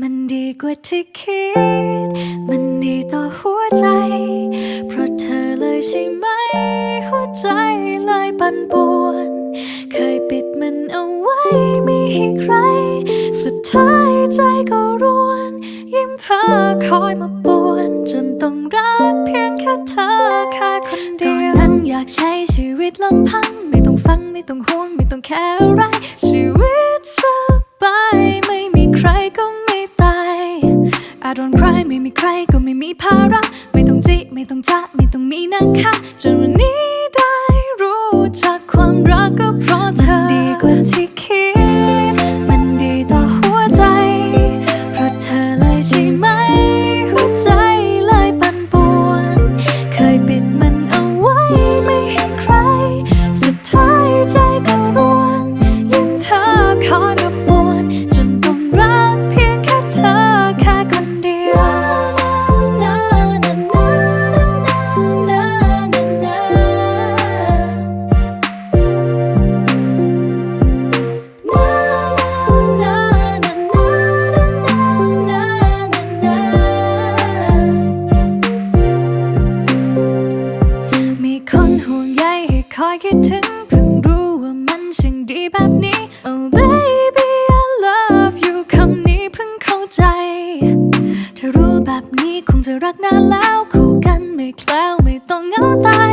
มันดีกว่าที่คิด มันดีต่อหัวใจ เพราะเธอเลยใช่ไหม หัวใจเลยปั่นป่วน เคยปิดมันเอาไว้ไม่ให้ใคร สุดท้ายใจก็ร้วน ยิ้มเธอคอยมาป่วน จนต้องรักเพียงแค่เธอแค่คนเดียวนั้นอยากใช้ชีวิตลำพัง ไม่ต้องฟังไม่ต้องห่วงไม่ต้องแคร์อะไร ไมีใครก็ไม่มีภาระ ไม่ต้องจีไม่ต้องจ้าไม่ต้องมีนะคะจนวัน คิดถึงเพิ่งรู้ว่ามันช่างดีแบบนี้ Oh baby I love you คำนี้เพิ่งเข้าใจ ถ้ารู้แบบนี้คงจะรักนานแล้วคู่กันไม่แคล้วไม่ต้องเหงาตา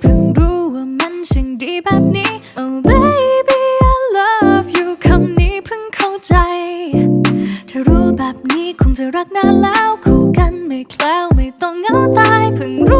เพิ่งรู้ว่ามันช่างดีแบบนี้ Oh baby I love you คำนี้เพิ่งเข้าใจ ถ้ารู้แบบนี้คงจะรักนานแล้ว คู่กันไม่แคล้วไม่ต้องเหงาตายเพิ่งรู้